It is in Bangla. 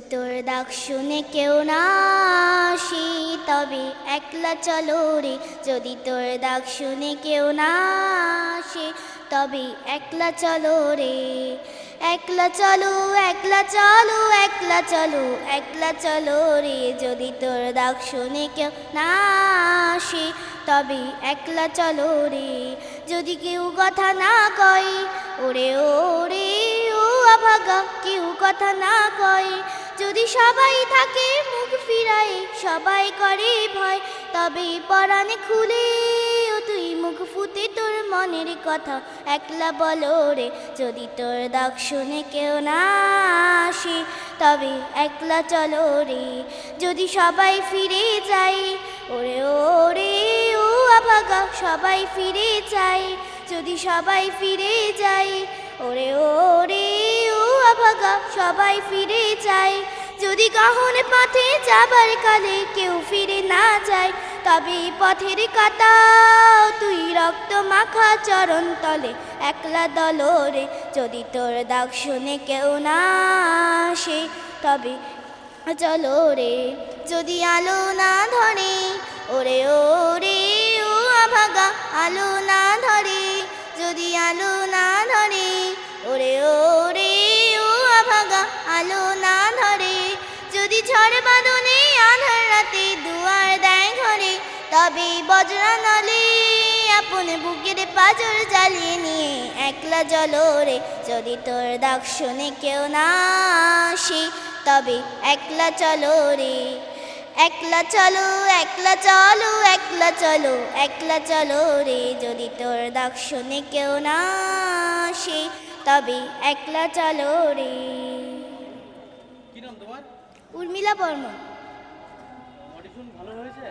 তোর ডাক শুনে কেউ না আসে, তবে একলা চলো রে। যদি তোর ডাক শুনে কেউ না আসে, তবে একলা চলো রে। একলা চলো একলা চলো একলা চলো একলা চলো রে। যদি তোর ডাক শুনে কেউ না তবে একলা চলো রে। যদি কেউ কথা না কয়, ওরে ওরে, ও অভাগা কেউ কথা না কয় যদি সবাই থাকে, মুখ ফিরায়, সবাই করে ভয়। তবে পরাণে খুলে তুই মুখ ফুটে তোর মনের কথা। একলা বলো রে, যদি তোর দাগ শুনে কেউ না আসে, তবে একলা চলো রে। যদি সবাই ফিরে যায়, ওরে ওরে, ও আভাগা, সবাই ফিরে যায়। যদি সবাই ফিরে যায়, ওরে ওরে, ও আভাগা, সবাই ফিরে যায়। যদি গহনে পথে যাবার কালে কেউ ফিরে না যায়, তবে পথের কাটাও তুই রক্ত মাখা চরণ তলে একলা দলরে। যদি তোর দাগ শুনে কেউ না আসে, তবে চলো রে যদি আলো না ধরে, ওরে ওরে, ও আভাগা আলো না ধরে। যদি আলো না ধরে, ওরে ও রে ও আভাগা আলো না ধরে। যদি ঝড় বাদনে আধার রাতে দুয়ার দেয় ঘরে তবে বজরা নলে আপন বুকের পাজর জ্বালিয়ে নিয়ে একলা জলো রে যদি তোর দাগ শুনে কেউ না আসে, তবে একলা চলো রে একলা চলো একলা চলো একলা চলো একলা চলো রে যদি তোর দাগ শুনে কেউ না আসে, তবে একলা চলো রে তোমার? উর্মিলা বর্মন। ভালো হয়েছে?